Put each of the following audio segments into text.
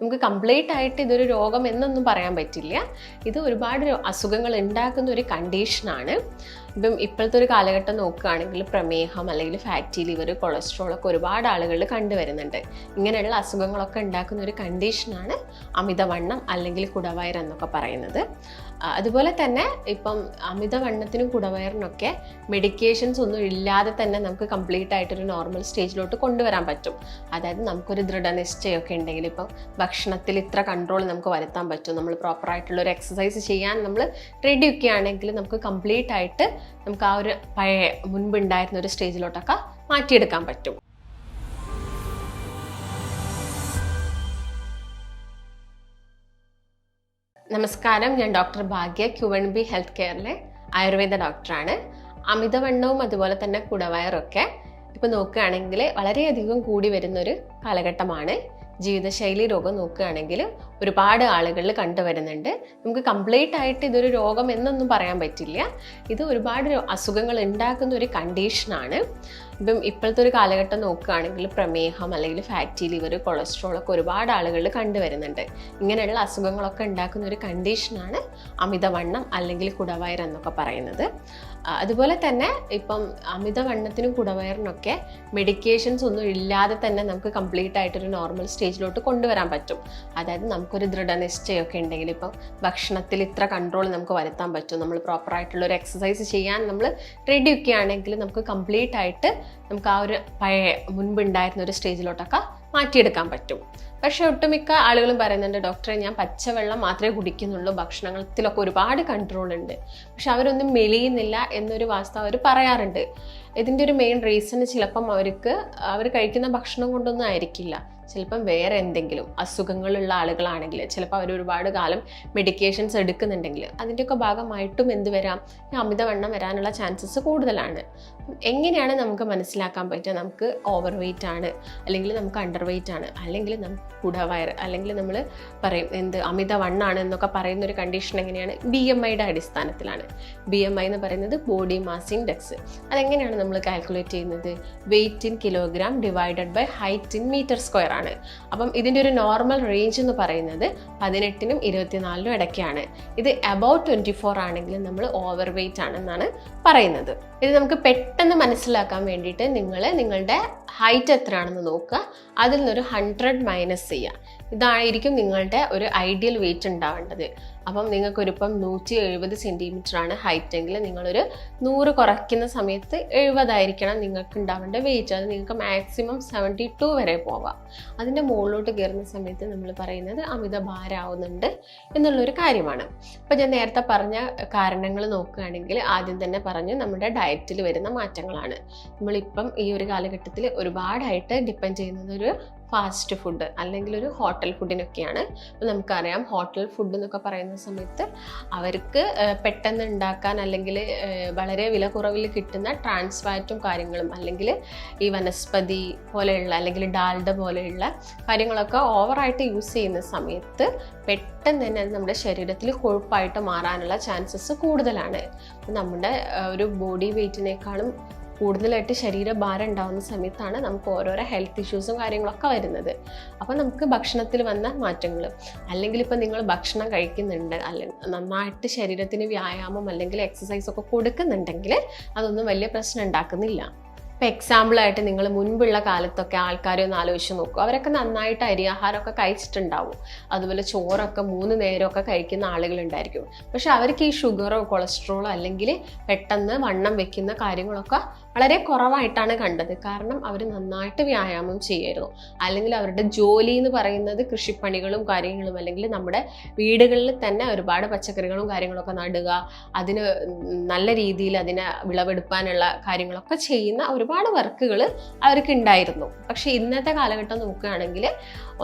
നമുക്ക് കംപ്ലീറ്റ് ആയിട്ട് ഇതൊരു രോഗം എന്നൊന്നും പറയാൻ പറ്റില്ല. ഇത് ഒരുപാട് അസുഖങ്ങൾ ഉണ്ടാക്കുന്ന ഒരു കണ്ടീഷനാണ് ഇപ്പം ഇപ്പോഴത്തെ ഒരു കാലഘട്ടം നോക്കുകയാണെങ്കിൽ പ്രമേഹം അല്ലെങ്കിൽ ഫാറ്റി ലിവർ കൊളസ്ട്രോൾ ഒക്കെ ഒരുപാട് ആളുകളിൽ കണ്ടുവരുന്നുണ്ട്. ഇങ്ങനെയുള്ള അസുഖങ്ങളൊക്കെ ഉണ്ടാക്കുന്ന ഒരു കണ്ടീഷനാണ് അമിതവണ്ണം അല്ലെങ്കിൽ കുടവയർ എന്നൊക്കെ പറയുന്നത്. അതുപോലെ തന്നെ ഇപ്പം അമിതവണ്ണത്തിനും കുടവയറിനൊക്കെ മെഡിക്കേഷൻസ് ഒന്നും ഇല്ലാതെ തന്നെ നമുക്ക് കംപ്ലീറ്റ് ആയിട്ടൊരു നോർമൽ സ്റ്റേജിലോട്ട് കൊണ്ടുവരാൻ പറ്റും. അതായത് നമുക്കൊരു ദൃഢനിശ്ചയമൊക്കെ ഉണ്ടെങ്കിൽ ഇപ്പം ഭക്ഷണത്തിൽ ഇത്ര കൺട്രോൾ നമുക്ക് വരുത്താൻ പറ്റും. നമ്മൾ പ്രോപ്പറായിട്ടുള്ള ഒരു എക്സസൈസ് ചെയ്യാൻ നമ്മൾ റെഡി ഒക്കെ ആണെങ്കിൽ നമുക്ക് കംപ്ലീറ്റ് ആയിട്ട് നമുക്ക് ആ ഒരു പഴയ മുൻപുണ്ടായിരുന്ന ഒരു സ്റ്റേജിലോട്ടൊക്കെ മാറ്റിയെടുക്കാൻ പറ്റും. നമസ്കാരം. ഞാൻ doctor Bhagya Q N B health കെയറിലെ Ayurveda ഡോക്ടറാണ് അമിതവണ്ണവും അതുപോലെ തന്നെ കുടവയറൊക്കെ ഇപ്പോൾ നോക്കുകയാണെങ്കിൽ വളരെയധികം കൂടി വരുന്നൊരു കാലഘട്ടമാണ്. ജീവിതശൈലി രോഗം നോക്കുകയാണെങ്കിൽ ഒരുപാട് ആളുകളിൽ കണ്ടുവരുന്നുണ്ട്. നമുക്ക് കംപ്ലീറ്റ് ആയിട്ട് ഇതൊരു രോഗം എന്നൊന്നും പറയാൻ പറ്റില്ല. ഇത് ഒരുപാട് അസുഖങ്ങൾ ഉണ്ടാക്കുന്ന ഒരു കണ്ടീഷനാണ് ഇപ്പം ഇപ്പോഴത്തെ ഒരു കാലഘട്ടം നോക്കുകയാണെങ്കിൽ പ്രമേഹം അല്ലെങ്കിൽ ഫാറ്റി ലിവർ കൊളസ്ട്രോൾ ഒക്കെ ഒരുപാട് ആളുകളിൽ കണ്ടുവരുന്നുണ്ട്. ഇങ്ങനെയുള്ള അസുഖങ്ങളൊക്കെ ഉണ്ടാക്കുന്ന ഒരു കണ്ടീഷനാണ് അമിതവണ്ണം അല്ലെങ്കിൽ കുടവയർ എന്നൊക്കെ പറയുന്നത്. അതുപോലെ തന്നെ ഇപ്പം അമിതവണ്ണത്തിനും കുടവയറിനൊക്കെ മെഡിക്കേഷൻസ് ഒന്നും ഇല്ലാതെ തന്നെ നമുക്ക് കംപ്ലീറ്റ് ആയിട്ടൊരു നോർമൽ സ്റ്റേജിലോട്ട് കൊണ്ടുവരാൻ പറ്റും. അതായത് നമുക്കൊരു ദൃഢനിശ്ചയമൊക്കെ ഉണ്ടെങ്കിൽ ഇപ്പം ഭക്ഷണത്തിൽ ഇത്ര കൺട്രോൾ നമുക്ക് വരുത്താൻ പറ്റും. നമ്മൾ പ്രോപ്പറായിട്ടുള്ള ഒരു എക്സസൈസ് ചെയ്യാൻ നമ്മൾ റെഡി ഒക്കെ ആണെങ്കിൽ നമുക്ക് കംപ്ലീറ്റ് ആയിട്ട് നമുക്ക് ആ ഒരു പഴയ മുൻപുണ്ടായിരുന്ന ഒരു സ്റ്റേജിലോട്ടൊക്കെ മാറ്റിയെടുക്കാൻ പറ്റും. പക്ഷേ ഒട്ടുമിക്ക ആളുകളും പറയുന്നുണ്ട് ഡോക്ടറെ ഞാൻ പച്ചവെള്ളം മാത്രമേ കുടിക്കുന്നുള്ളൂ. ഭക്ഷണത്തിലൊക്കെ ഒരുപാട് കൺട്രോൾ ഉണ്ട്. പക്ഷെ അവരൊന്നും മെലിയുന്നില്ല എന്നൊരു വാസ്തവ അവർ പറയാറുണ്ട്. ഇതിന്റെ ഒരു മെയിൻ റീസൺ ചിലപ്പം അവർക്ക് അവർ കഴിക്കുന്ന ഭക്ഷണം കൊണ്ടൊന്നും ആയിരിക്കില്ല. ചിലപ്പം വേറെ എന്തെങ്കിലും അസുഖങ്ങളുള്ള ആളുകളാണെങ്കിൽ ചിലപ്പോൾ അവർ ഒരുപാട് കാലം മെഡിക്കേഷൻസ് എടുക്കുന്നുണ്ടെങ്കിൽ അതിന്റെയൊക്കെ ഭാഗമായിട്ടും എന്ത് വരാം? അമിതവണ്ണം വരാനുള്ള ചാൻസസ് കൂടുതലാണ്. എങ്ങനെയാണ് നമുക്ക് മനസ്സിലാക്കാൻ പറ്റുക? നമുക്ക് ഓവർ വെയിറ്റ് ആണ് അല്ലെങ്കിൽ നമുക്ക് അണ്ടർ വെയിറ്റ് ആണ് അല്ലെങ്കിൽ നമുക്ക് കുടവയർ അല്ലെങ്കിൽ നമ്മൾ പറയും എന്ത് അമിത വണ്ണാണ് എന്നൊക്കെ പറയുന്ന ഒരു കണ്ടീഷൻ എങ്ങനെയാണ്? ബി എം ഐയുടെ അടിസ്ഥാനത്തിലാണ്. ബി എം ഐ എന്ന് പറയുന്നത് ബോഡി മാസ് ഇൻഡെക്സ് അതെങ്ങനെയാണ് നമ്മൾ കാൽക്കുലേറ്റ് ചെയ്യുന്നത്? Weight in kilogram divided by height in metre square ആണ്. അപ്പം ഇതിന്റെ ഒരു നോർമൽ റേഞ്ച് എന്ന് പറയുന്നത് പതിനെട്ടിനും ഇരുപത്തിനാലിനും ഇടയ്ക്കാണ്. ഇത് അബൌട്ട് ട്വന്റി ഫോർ ആണെങ്കിൽ നമ്മൾ ഓവർ വെയിറ്റ് ആണെന്നാണ് പറയുന്നത്. ഇത് നമുക്ക് പെട്ടെന്ന് മനസ്സിലാക്കാൻ വേണ്ടിയിട്ട് നിങ്ങൾ നിങ്ങളുടെ ഹൈറ്റ് എത്രയാണെന്ന് നോക്കുക. അതിൽ നിന്നൊരു ഹൺഡ്രഡ് മൈനസ് ചെയ്യുക. ഇതായിരിക്കും നിങ്ങളുടെ ഒരു ഐഡിയൽ വെയിറ്റ് ഉണ്ടാവേണ്ടത്. അപ്പം നിങ്ങൾക്കൊരിപ്പം നൂറ്റി എഴുപത് സെന്റിമീറ്റർ ആണ് ഹൈറ്റ് എങ്കിൽ നിങ്ങളൊരു നൂറ് കുറയ്ക്കുന്ന സമയത്ത് എഴുപതായിരിക്കണം നിങ്ങൾക്ക് ഉണ്ടാവേണ്ട വെയിറ്റ് അത് നിങ്ങൾക്ക് മാക്സിമം സെവന്റി ടു വരെ പോവാം. അതിന്റെ മുകളിലോട്ട് കയറുന്ന സമയത്ത് നമ്മൾ പറയുന്നത് അമിത ഭാരമാവുന്നുണ്ട് എന്നുള്ളൊരു കാര്യമാണ്. അപ്പോൾ ഞാൻ നേരത്തെ പറഞ്ഞ കാരണങ്ങൾ നോക്കുകയാണെങ്കിൽ ആദ്യം തന്നെ പറഞ്ഞു നമ്മുടെ ഡയറ്റിൽ വരുന്ന മാറ്റങ്ങളാണ്. നമ്മളിപ്പം ഈ ഒരു കാലഘട്ടത്തിൽ ഒരുപാടായിട്ട് ഡിപ്പെൻഡ് ചെയ്യുന്നത് ഒരു ഫാസ്റ്റ് ഫുഡ് അല്ലെങ്കിൽ ഒരു ഹോട്ടൽ ഫുഡിനൊക്കെയാണ് അപ്പോൾ നമുക്കറിയാം ഹോട്ടൽ ഫുഡ് എന്നൊക്കെ പറയുന്ന സമയത്ത് അവർക്ക് പെട്ടെന്ന് ഉണ്ടാക്കാൻ അല്ലെങ്കിൽ വളരെ വില കുറവിൽ കിട്ടുന്ന ട്രാൻസ്ഫാറ്റും കാര്യങ്ങളും അല്ലെങ്കിൽ ഈ വനസ്പതി പോലെയുള്ള അല്ലെങ്കിൽ ഡാൽഡ പോലെയുള്ള കാര്യങ്ങളൊക്കെ ഓവറായിട്ട് യൂസ് ചെയ്യുന്ന സമയത്ത് പെട്ടെന്ന് തന്നെ അത് നമ്മുടെ ശരീരത്തിൽ കൊഴുപ്പായിട്ട് മാറാനുള്ള ചാൻസസ് കൂടുതലാണ്. നമ്മുടെ ഒരു ബോഡി വെയ്റ്റിനേക്കാളും കൂടുതലായിട്ട് ശരീരഭാരം ഉണ്ടാകുന്ന സമയത്താണ് നമുക്ക് ഓരോരോ ഹെൽത്ത് ഇഷ്യൂസും കാര്യങ്ങളൊക്കെ വരുന്നത്. അപ്പോൾ നമുക്ക് ഭക്ഷണത്തിൽ വന്ന മാറ്റങ്ങൾ അല്ലെങ്കിൽ ഇപ്പോൾ നിങ്ങൾ ഭക്ഷണം കഴിക്കുന്നുണ്ട് അല്ലെങ്കിൽ നന്നായിട്ട് ശരീരത്തിന് വ്യായാമം അല്ലെങ്കിൽ എക്സസൈസ് ഒക്കെ കൊടുക്കുന്നുണ്ടെങ്കിൽ അതൊന്നും വലിയ പ്രശ്നം ഉണ്ടാക്കുന്നില്ല. ഇപ്പം എക്സാമ്പിളായിട്ട് നിങ്ങൾ മുൻപുള്ള കാലത്തൊക്കെ ആൾക്കാരെ ഒന്ന് ആലോചിച്ച് നോക്കൂ. അവരൊക്കെ നന്നായിട്ട് അരിയാഹാരമൊക്കെ കഴിച്ചിട്ടുണ്ടാവും. അതുപോലെ ചോറൊക്കെ മൂന്ന് നേരമൊക്കെ കഴിക്കുന്ന ആളുകളുണ്ടായിരിക്കും. പക്ഷെ അവർക്ക് ഈ ഷുഗറോ കൊളസ്ട്രോളോ അല്ലെങ്കിൽ പെട്ടെന്ന് വണ്ണം വെക്കുന്ന കാര്യങ്ങളൊക്കെ വളരെ കുറവായിട്ടാണ് കണ്ടത്. കാരണം അവർ നന്നായിട്ട് വ്യായാമം ചെയ്യായിരുന്നു അല്ലെങ്കിൽ അവരുടെ ജോലി എന്ന് പറയുന്നത് കൃഷിപ്പണികളും കാര്യങ്ങളും അല്ലെങ്കിൽ നമ്മുടെ വീടുകളിൽ തന്നെ ഒരുപാട് പച്ചക്കറികളും കാര്യങ്ങളൊക്കെ നടുക അതിന് നല്ല രീതിയിൽ അതിനെ വിളവെടുപ്പാനുള്ള കാര്യങ്ങളൊക്കെ ചെയ്യുന്ന ഒരുപാട് വർക്കുകൾ അവർക്ക് ഉണ്ടായിരുന്നു. പക്ഷെ ഇന്നത്തെ കാലഘട്ടം നോക്കുകയാണെങ്കിൽ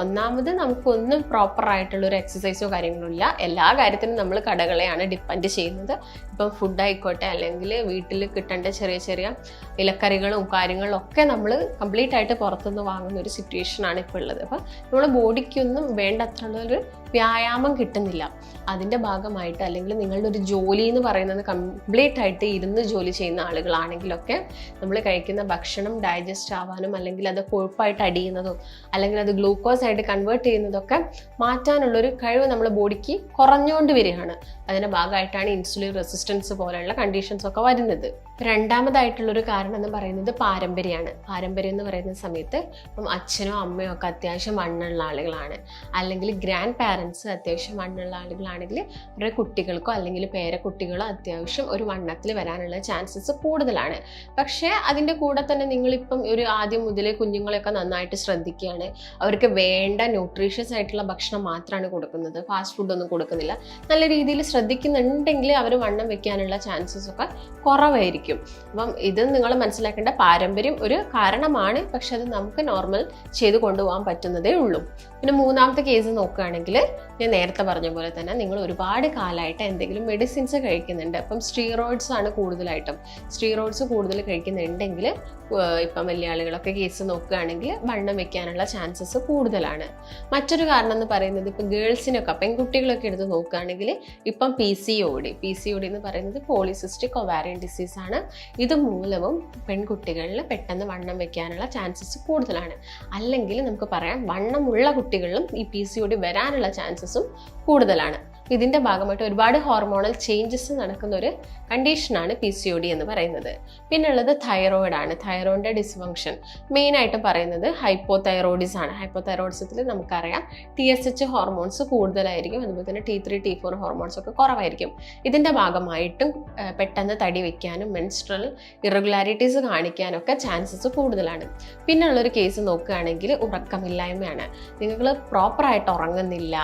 ഒന്നാമത് നമുക്കൊന്നും പ്രോപ്പർ ആയിട്ടുള്ള ഒരു എക്സസൈസോ കാര്യങ്ങളോ ഇല്ല. എല്ലാ കാര്യത്തിനും നമ്മൾ കടകളെയാണ് ഡിപ്പെൻഡ് ചെയ്യുന്നത്. ഇപ്പം ഫുഡ് ആയിക്കോട്ടെ അല്ലെങ്കിൽ വീട്ടിൽ കിട്ടേണ്ട ചെറിയ ചെറിയ ഇലക്കറികളും കാര്യങ്ങളും ഒക്കെ നമ്മൾ കംപ്ലീറ്റ് ആയിട്ട് പുറത്തുനിന്ന് വാങ്ങുന്ന ഒരു സിറ്റുവേഷൻ ആണ് ഇപ്പോൾ ഉള്ളത്. അപ്പം നമ്മുടെ ബോഡിക്കൊന്നും വേണ്ടത്ര ഒരു വ്യായാമം കിട്ടുന്നില്ല. അതിന്റെ ഭാഗമായിട്ട് അല്ലെങ്കിൽ നിങ്ങളുടെ ഒരു ജോലി എന്ന് പറയുന്നത് കംപ്ലീറ്റ് ആയിട്ട് ഇരുന്ന് ജോലി ചെയ്യുന്ന ആളുകളാണെങ്കിലൊക്കെ നമ്മൾ കഴിക്കുന്ന ഭക്ഷണം ഡൈജസ്റ്റ് ആവാനും അല്ലെങ്കിൽ അത് കൊഴുപ്പായിട്ട് അടിയുന്നതും അല്ലെങ്കിൽ അത് ഗ്ലൂക്കോസ് ആയിട്ട് കൺവേർട്ട് ചെയ്യുന്നതൊക്കെ മാറ്റാനുള്ളൊരു കഴിവ് നമ്മുടെ ബോഡിക്ക് കുറഞ്ഞുകൊണ്ട് വരികയാണ്. അതിന്റെ ഭാഗമായിട്ടാണ് ഇൻസുലിൻ റെസിസ്റ്റൻസ് പോലെയുള്ള കണ്ടീഷൻസ് ഒക്കെ വരുന്നത്. രണ്ടാമതായിട്ടുള്ളൊരു കാരണം എന്ന് പറയുന്നത് പാരമ്പര്യമാണ്. പാരമ്പര്യം എന്ന് പറയുന്ന സമയത്ത് ഇപ്പം അച്ഛനോ അമ്മയോ ഒക്കെ അത്യാവശ്യം മണ്ണുള്ള ആളുകളാണ്. അല്ലെങ്കിൽ ഗ്രാൻഡ് പാരൻസ് അത്യാവശ്യം മണ്ണുള്ള ആളുകളാണെങ്കിൽ അവരുടെ കുട്ടികൾക്കോ അല്ലെങ്കിൽ പേരക്കുട്ടികളോ അത്യാവശ്യം ഒരു വണ്ണത്തിൽ വരാനുള്ള ചാൻസസ് കൂടുതലാണ്. പക്ഷേ അതിന്റെ കൂടെ തന്നെ നിങ്ങളിപ്പം ഒരു ആദ്യം മുതൽ കുഞ്ഞുങ്ങളെയൊക്കെ നന്നായിട്ട് ശ്രദ്ധിക്കുകയാണ്. അവർക്ക് വേണ്ട ന്യൂട്രീഷ്യസ് ആയിട്ടുള്ള ഭക്ഷണം മാത്രമാണ് കൊടുക്കുന്നത്. ഫാസ്റ്റ് ഫുഡൊന്നും കൊടുക്കുന്നില്ല. നല്ല രീതിയിൽ ശ്രദ്ധിക്കുന്നുണ്ടെങ്കിൽ അവർ വണ്ണം വെക്കാനുള്ള ചാൻസസ് ഒക്കെ കുറവായിരിക്കും. അപ്പം ഇത് നിങ്ങൾ മനസ്സിലാക്കേണ്ട പാരമ്പര്യം ഒരു കാരണമാണ്. പക്ഷെ അത് നമുക്ക് നോർമൽ ചെയ്ത് കൊണ്ടുപോകാൻ പറ്റുന്നതേ ഉള്ളൂ. പിന്നെ മൂന്നാമത്തെ കേസ് നോക്കുകയാണെങ്കിൽ ഞാൻ നേരത്തെ പറഞ്ഞ പോലെ തന്നെ നിങ്ങൾ ഒരുപാട് കാലമായിട്ട് എന്തെങ്കിലും മെഡിസിൻസ് കഴിക്കുന്നുണ്ട്. അപ്പം സ്റ്റീറോയിഡ്സ് ആണ് കൂടുതലായിട്ടും. സ്റ്റീറോയിഡ്സ് കൂടുതൽ കഴിക്കുന്നുണ്ടെങ്കിൽ ഇപ്പം വലിയ ആളുകളൊക്കെ കേസ് നോക്കുകയാണെങ്കിൽ വണ്ണം വെക്കാനുള്ള ചാൻസസ് കൂടുതലാണ്. മറ്റൊരു കാരണം എന്ന് പറയുന്നത് ഇപ്പം ഗേൾസിനൊക്കെ പെൺകുട്ടികളൊക്കെ എടുത്ത് നോക്കുകയാണെങ്കിൽ ഇപ്പം P C O D P C O D എന്ന് പറയുന്നത് പോളിസിസ്റ്റിക് ഒവാരിയൻ ഡിസീസ് ആണ്. ഇത് മൂലവും പെൺകുട്ടികളിൽ പെട്ടെന്ന് വണ്ണം വെക്കാനുള്ള ചാൻസസ് കൂടുതലാണ്. അല്ലെങ്കിൽ നമുക്ക് പറയാം വണ്ണമുള്ള കുട്ടികളിലും ഈ പി സി ഒ ഡി വരാനുള്ള ചാൻസസും കൂടുതലാണ്. ഇതിന്റെ ഭാഗമായിട്ട് ഒരുപാട് ഹോർമോണൽ ചേഞ്ചസ് നടക്കുന്ന ഒരു കണ്ടീഷനാണ് പി സി ഒ ഡി എന്ന് പറയുന്നത്. പിന്നുള്ളത് തൈറോയിഡ് ആണ്. തൈറോയിഡിന്റെ ഡിസ്ഫങ്ഷൻ മെയിനായിട്ട് പറയുന്നത് ഹൈപ്പോ തൈറോയിഡിസ് ആണ്. ഹൈപ്പോ തൈറോയിഡിസത്തിൽ നമുക്കറിയാം ടി എസ് എച്ച് ഹോർമോൺസ് കൂടുതലായിരിക്കും. അതുപോലെ തന്നെ T three T four hormones ഒക്കെ കുറവായിരിക്കും. ഇതിന്റെ ഭാഗമായിട്ടും പെട്ടെന്ന് തടി വയ്ക്കാനും മെൻസ്ട്രൽ ഇറഗുലാരിറ്റീസ് കാണിക്കാനൊക്കെ ചാൻസസ് കൂടുതലാണ്. പിന്നുള്ളൊരു കേസ് നോക്കുകയാണെങ്കിൽ ഉറക്കമില്ലായ്മയാണ്. നിങ്ങൾ പ്രോപ്പറായിട്ട് ഉറങ്ങുന്നില്ല.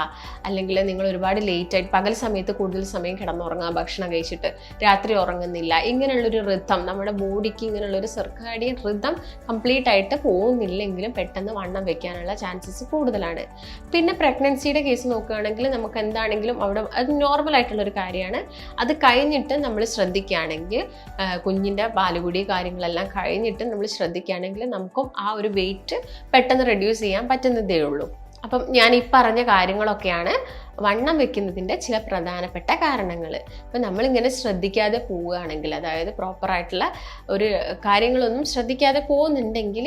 അല്ലെങ്കിൽ നിങ്ങൾ ഒരുപാട് ലേറ്റ് ആയിട്ട് പകൽ സമയത്ത് കൂടുതൽ സമയം കിടന്നുറങ്ങുക ഭക്ഷണം കഴിച്ചിട്ട് രാത്രി ഉറങ്ങുന്നില്ല. ഇങ്ങനെയുള്ളൊരു ഋതം നമ്മുടെ ബോഡിക്ക് ഇങ്ങനെയുള്ളൊരു സർക്കാഡിയൻ ഋതം കംപ്ലീറ്റ് ആയിട്ട് പോകുന്നില്ലെങ്കിലും പെട്ടെന്ന് വണ്ണം വെക്കാനുള്ള ചാൻസസ് കൂടുതലാണ്. പിന്നെ പ്രഗ്നൻസിയുടെ കേസ് നോക്കുകയാണെങ്കിൽ നമുക്ക് എന്താണെങ്കിലും അവിടെ അത് നോർമൽ ആയിട്ടുള്ള ഒരു കാര്യമാണ്. അത് കഴിഞ്ഞിട്ട് നമ്മൾ ശ്രദ്ധിക്കുകയാണെങ്കിൽ കുഞ്ഞിന്റെ പാലുകുടി കാര്യങ്ങളെല്ലാം കഴിഞ്ഞിട്ട് നമ്മൾ ശ്രദ്ധിക്കുകയാണെങ്കിൽ നമുക്കും ആ ഒരു വെയിറ്റ് പെട്ടെന്ന് റെഡ്യൂസ് ചെയ്യാൻ പറ്റുന്നതേ ഉള്ളൂ അപ്പം ഞാൻ ഈ പറഞ്ഞ കാര്യങ്ങളൊക്കെയാണ്. വണ്ണം വെക്കുന്നതിന്റെ ചില പ്രധാനപ്പെട്ട കാരണങ്ങൾ. അപ്പം നമ്മളിങ്ങനെ ശ്രദ്ധിക്കാതെ പോവുകയാണെങ്കിൽ അതായത് പ്രോപ്പറായിട്ടുള്ള ഒരു കാര്യങ്ങളൊന്നും ശ്രദ്ധിക്കാതെ പോകുന്നുണ്ടെങ്കിൽ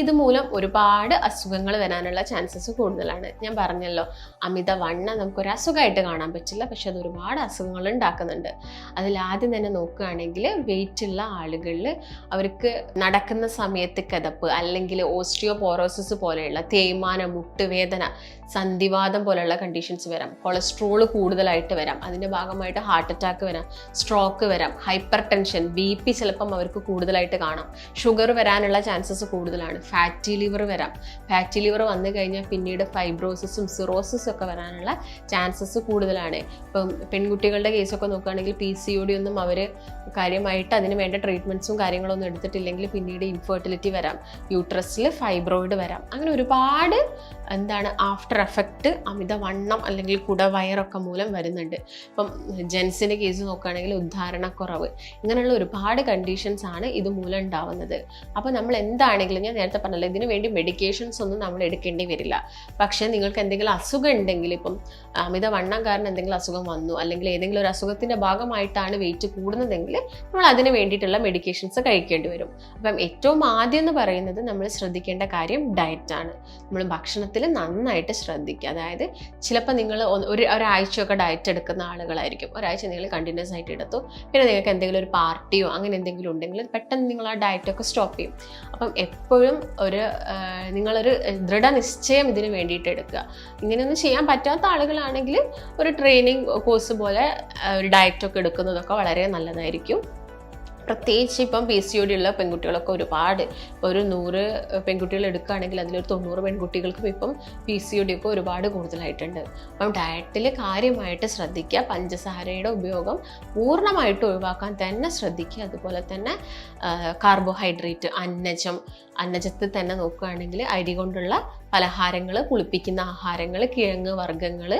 ഇതുമൂലം ഒരുപാട് അസുഖങ്ങൾ വരാനുള്ള ചാൻസസ് കൂടുതലാണ്. ഞാൻ പറഞ്ഞല്ലോ അമിത വണ്ണം നമുക്കൊരു അസുഖമായിട്ട് കാണാൻ പറ്റില്ല പക്ഷെ അത് ഒരുപാട് അസുഖങ്ങൾ ഉണ്ടാക്കുന്നുണ്ട്. അതിൽ ആദ്യം തന്നെ നോക്കുകയാണെങ്കിൽ വെയിറ്റ് ഉള്ള ആളുകളിൽ അവർക്ക് നടക്കുന്ന സമയത്ത് കിതപ്പ് അല്ലെങ്കിൽ ഓസ്റ്റിയോപോറോസിസ് പോലെയുള്ള തേയ്മാനം മുട്ടുവേദന സന്ധിവാദം പോലെയുള്ള കണ്ടീഷൻസ് വരാം. കൊളസ്ട്രോൾ കൂടുതലായിട്ട് വരാം. അതിന്റെ ഭാഗമായിട്ട് ഹാർട്ട് അറ്റാക്ക് വരാം സ്ട്രോക്ക് വരാം ഹൈപ്പർ ടെൻഷൻ ബി പി ചിലപ്പം അവർക്ക് കൂടുതലായിട്ട് കാണാം. ഷുഗർ വരാനുള്ള ചാൻസസ് കൂടുതലാണ്. ഫാറ്റി ലിവർ വരാം. ഫാറ്റി ലിവർ വന്നു കഴിഞ്ഞാൽ പിന്നീട് ഫൈബ്രോസിസും സിറോസിസും ഒക്കെ വരാനുള്ള ചാൻസസ് കൂടുതലാണ്. ഇപ്പം പെൺകുട്ടികളുടെ കേസൊക്കെ നോക്കുകയാണെങ്കിൽ പി സി ഒ ഡി ഒന്നും അവർ കാര്യമായിട്ട് അതിന് വേണ്ട ട്രീറ്റ്മെന്റ്സും കാര്യങ്ങളൊന്നും എടുത്തിട്ടില്ലെങ്കിൽ പിന്നീട് ഇൻഫെർട്ടിലിറ്റി വരാം. യൂട്രസിൽ ഫൈബ്രോയിഡ് വരാം. അങ്ങനെ ഒരുപാട് എന്താണ് ആഫ്റ്റർ എഫക്റ്റ് അമിതവണ്ണം അല്ലെങ്കിൽ കുടവയറൊക്കെ മൂലം വരുന്നുണ്ട്. ഇപ്പം ജെൻസിന്റെ കേസ് നോക്കുകയാണെങ്കിൽ ഉദ്ധാരണക്കുറവ്. ഇങ്ങനെയുള്ള ഒരുപാട് കണ്ടീഷൻസ് ആണ് ഇത് മൂലം ഉണ്ടാവുന്നത്. അപ്പോൾ നമ്മൾ എന്താണെങ്കിലും ഞാൻ നേരത്തെ പറഞ്ഞല്ലോ ഇതിനു വേണ്ടി മെഡിക്കേഷൻസ് ഒന്നും നമ്മൾ എടുക്കേണ്ടി വരില്ല. പക്ഷേ നിങ്ങൾക്ക് എന്തെങ്കിലും അസുഖം ഉണ്ടെങ്കിൽ ഇപ്പം അമിതവണ്ണം കാരണം എന്തെങ്കിലും അസുഖം വന്നു അല്ലെങ്കിൽ ഏതെങ്കിലും ഒരു അസുഖത്തിന്റെ ഭാഗമായിട്ടാണ് വെയിറ്റ് കൂടുന്നതെങ്കിൽ നമ്മൾ അതിന് വേണ്ടിയിട്ടുള്ള മെഡിക്കേഷൻസ് കഴിക്കേണ്ടി വരും. അപ്പം ഏറ്റവും ആദ്യം എന്ന് പറയുന്നത് നമ്മൾ ശ്രദ്ധിക്കേണ്ട കാര്യം ഡയറ്റാണ് നമ്മൾ ഭക്ഷണത്തിൽ നന്നായിട്ട് ശ്രദ്ധിക്കുക. അതായത് ചിലപ്പോൾ നിങ്ങൾ ഒരു ഒരാഴ്ചയൊക്കെ ഡയറ്റ് എടുക്കുന്ന ആളുകളായിരിക്കും. ഒരാഴ്ച നിങ്ങൾ കണ്ടിന്യൂസ് ആയിട്ട് എടുത്തു. പിന്നെ നിങ്ങൾക്ക് എന്തെങ്കിലും ഒരു പാർട്ടിയോ അങ്ങനെ എന്തെങ്കിലും ഉണ്ടെങ്കിൽ പെട്ടെന്ന് നിങ്ങൾ ആ ഡയറ്റൊക്കെ സ്റ്റോപ്പ് ചെയ്യും. അപ്പം എപ്പോഴും ഒരു നിങ്ങളൊരു ദൃഢനിശ്ചയം ഇതിന് വേണ്ടിയിട്ട് എടുക്കുക. ഇങ്ങനെയൊന്നും ചെയ്യാൻ പറ്റാത്ത ആളുകളാണെങ്കിൽ ഒരു ട്രെയിനിങ് കോഴ്സ് പോലെ ഒരു ഡയറ്റൊക്കെ എടുക്കുന്നതൊക്കെ വളരെ നല്ലതായിരിക്കും. പ്രത്യേകിച്ച് ഇപ്പം പി സി ഒ പെൺകുട്ടികളൊക്കെ ഒരുപാട്. ഇപ്പോൾ ഒരു നൂറ് പെൺകുട്ടികൾ എടുക്കുകയാണെങ്കിൽ അതിലൊരു തൊണ്ണൂറ് പെൺകുട്ടികൾക്കും ഇപ്പം പി സി ഒ ഡി ഒക്കെ ഒരുപാട് കൂടുതലായിട്ടുണ്ട്. അപ്പം ഡയറ്റിൽ കാര്യമായിട്ട് ശ്രദ്ധിക്കുക. പഞ്ചസാരയുടെ ഉപയോഗം പൂർണമായിട്ട് ഒഴിവാക്കാൻ തന്നെ ശ്രദ്ധിക്കുക. അതുപോലെ തന്നെ കാർബോഹൈഡ്രേറ്റ് അന്നജം അന്നജത്തിൽ തന്നെ നോക്കുകയാണെങ്കിൽ അരി കൊണ്ടുള്ള പലഹാരങ്ങൾ പുളിപ്പിക്കുന്ന ആഹാരങ്ങൾ കിഴങ്ങ് വർഗങ്ങൾ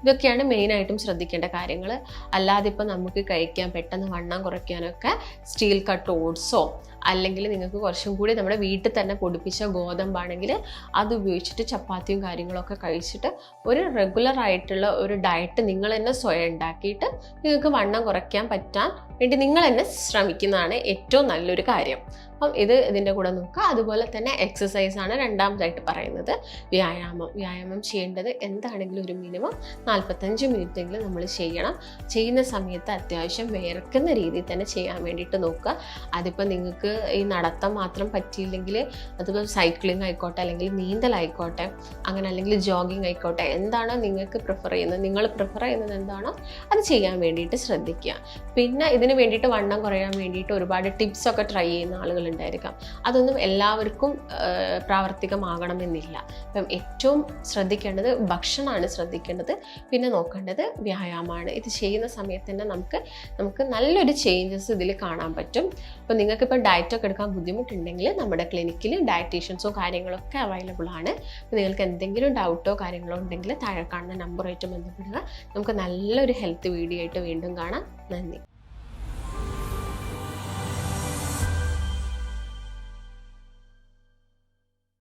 ഇതൊക്കെയാണ് മെയിനായിട്ടും ശ്രദ്ധിക്കേണ്ട കാര്യങ്ങൾ അല്ലാതെ ഇപ്പം നമുക്ക് കഴിക്കാൻ പെട്ടെന്ന് വണ്ണം കുറയ്ക്കാനൊക്കെ സ്റ്റീൽ കട്ട് ഓട്സോ അല്ലെങ്കിൽ നിങ്ങൾക്ക് കുറച്ചും കൂടി നമ്മുടെ വീട്ടിൽ തന്നെ പൊടിപ്പിച്ച ഗോതമ്പാണെങ്കിൽ അത് ഉപയോഗിച്ചിട്ട് ചപ്പാത്തിയും കാര്യങ്ങളൊക്കെ കഴിച്ചിട്ട് ഒരു റെഗുലർ ആയിട്ടുള്ള ഒരു ഡയറ്റ് നിങ്ങൾ തന്നെ സ്വയം ഉണ്ടാക്കിയിട്ട് നിങ്ങൾക്ക് വണ്ണം കുറയ്ക്കാൻ പറ്റാൻ വേണ്ടി നിങ്ങൾ തന്നെ ശ്രമിക്കുന്നതാണ് ഏറ്റവും നല്ലൊരു കാര്യം. അപ്പം ഇത് ഇതിന്റെ കൂടെ നോക്കുക അതുപോലെ തന്നെ എക്സസൈസ് ആണ് രണ്ടാമതായിട്ട് പറയുന്നത്. വ്യായാമം. വ്യായാമം ചെയ്യേണ്ടത് എന്താണെങ്കിലും ഒരു മിനിമം നാൽപ്പത്തഞ്ച് മിനിറ്റെങ്കിലും നമ്മൾ ചെയ്യണം. ചെയ്യുന്ന സമയത്ത് അത്യാവശ്യം വേർക്കുന്ന രീതിയിൽ തന്നെ ചെയ്യാൻ വേണ്ടിയിട്ട് നോക്കുക. അതിപ്പോൾ നിങ്ങൾക്ക് ഈ നടത്തം മാത്രം പറ്റിയില്ലെങ്കിൽ അതിപ്പോൾ സൈക്ലിംഗ് ആയിക്കോട്ടെ അല്ലെങ്കിൽ നീന്തൽ നീന്തലായിക്കോട്ടെ അങ്ങനെ അല്ലെങ്കിൽ ജോഗിങ് ആയിക്കോട്ടെ എന്താണോ നിങ്ങൾക്ക് പ്രിഫർ ചെയ്യുന്നത് നിങ്ങൾ പ്രിഫർ ചെയ്യുന്നത് എന്താണോ അത് ചെയ്യാൻ വേണ്ടിയിട്ട് ശ്രദ്ധിക്കുക. പിന്നെ ഇതിന് വേണ്ടിയിട്ട് വണ്ണം കുറയാൻ വേണ്ടിയിട്ട് ഒരുപാട് ടിപ്സ് ഒക്കെ ട്രൈ ചെയ്യുന്ന ആളുകൾ ഉണ്ടായിരിക്കാം അതൊന്നും എല്ലാവർക്കും പ്രാവർത്തികമാകണമെന്നില്ല. അപ്പം ഏറ്റവും ശ്രദ്ധിക്കേണ്ടത് ഭക്ഷണമാണ് ശ്രദ്ധിക്കേണ്ടത്. പിന്നെ നോക്കേണ്ടത് വ്യായാമമാണ്. ഇത് ചെയ്യുന്ന സമയത്ത് തന്നെ നമുക്ക് നമുക്ക് നല്ലൊരു ചേഞ്ചസ് ഇതിൽ കാണാൻ പറ്റും. അപ്പം നിങ്ങൾക്കിപ്പോൾ ഡയറ്റ് ഡയറ്റൊക്കെ എടുക്കാൻ ബുദ്ധിമുട്ടുണ്ടെങ്കിൽ നമ്മുടെ ക്ലിനിക്കിൽ ഡയറ്റീഷ്യൻസോ കാര്യങ്ങളൊക്കെ അവൈലബിൾ ആണ്. അപ്പോൾ നിങ്ങൾക്ക് എന്തെങ്കിലും ഡൗട്ടോ കാര്യങ്ങളോ ഉണ്ടെങ്കിൽ താഴെ കാണുന്ന നമ്പറായിട്ട് ബന്ധപ്പെടുക. നമുക്ക് നല്ലൊരു ഹെൽത്ത് വീഡിയോ ആയിട്ട് വീണ്ടും കാണാം. നന്ദി.